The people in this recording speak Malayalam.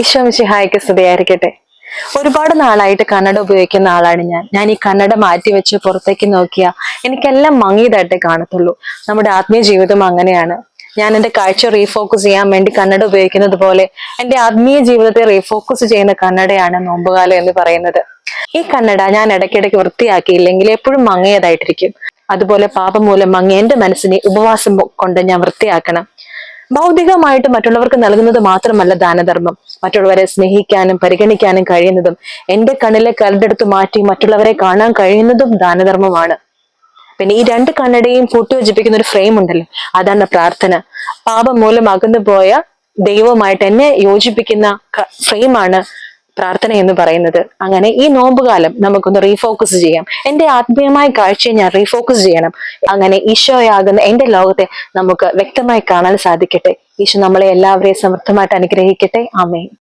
ഈശോമിശിഹായ്ക്ക് സ്തുതിയായിരിക്കട്ടെ. ഒരുപാട് നാളായിട്ട് കന്നഡ ഉപയോഗിക്കുന്ന ആളാണ് ഞാൻ. ഞാൻ ഈ കന്നഡ മാറ്റി വെച്ച് പുറത്തേക്ക് നോക്കിയാൽ എനിക്കെല്ലാം മങ്ങിയതായിട്ടേ കാണത്തുള്ളൂ. നമ്മുടെ ആത്മീയ ജീവിതം അങ്ങനെയാണ്. ഞാൻ എന്റെ കാഴ്ച റീഫോക്കസ് ചെയ്യാൻ വേണ്ടി കന്നഡ ഉപയോഗിക്കുന്നത് പോലെ എന്റെ ആത്മീയ ജീവിതത്തെ റീഫോക്കസ് ചെയ്യുന്ന കന്നഡയാണ് നോമ്പുകാലം എന്ന് പറയുന്നത്. ഈ കന്നഡ ഞാൻ ഇടയ്ക്കിടയ്ക്ക് വൃത്തിയാക്കിയില്ലെങ്കിൽ എപ്പോഴും മങ്ങിയതായിട്ടിരിക്കും. അതുപോലെ പാപം മൂലം മങ്ങി എന്റെ മനസ്സിനെ ഉപവാസം കൊണ്ട് ഞാൻ വൃത്തിയാക്കണം. ഭൗതികമായിട്ട് മറ്റുള്ളവർക്ക് നൽകുന്നത് മാത്രമല്ല ദാനധർമ്മം. മറ്റുള്ളവരെ സ്നേഹിക്കാനും പരിഗണിക്കാനും കഴിയുന്നതും എന്റെ കണ്ണിലെ കരടെടുത്ത് മാറ്റി മറ്റുള്ളവരെ കാണാൻ കഴിയുന്നതും ദാനധർമ്മമാണ്. പിന്നെ ഈ രണ്ട് കണ്ണടയും കൂട്ടിയോജിപ്പിക്കുന്ന ഒരു ഫ്രെയിം ഉണ്ടല്ലോ അതാണ് പ്രാർത്ഥന. പാപം മൂലം അകന്നു പോയ ദൈവമായിട്ട് എന്നെ യോജിപ്പിക്കുന്ന ഫ്രെയിമാണ് പ്രാർത്ഥന എന്ന് പറയുന്നത്. അങ്ങനെ ഈ നോമ്പുകാലം നമുക്കൊന്ന് റീഫോക്കസ് ചെയ്യാം. എന്റെ ആത്മീയമായ കാഴ്ചയെ ഞാൻ റീഫോക്കസ് ചെയ്യണം. അങ്ങനെ ഈശോയാകുന്ന എന്റെ ലോകത്തെ നമുക്ക് വ്യക്തമായി കാണാൻ സാധിക്കട്ടെ. ഈശോ നമ്മളെ എല്ലാവരെയും സമൃദ്ധമായിട്ട് അനുഗ്രഹിക്കട്ടെ. ആമേ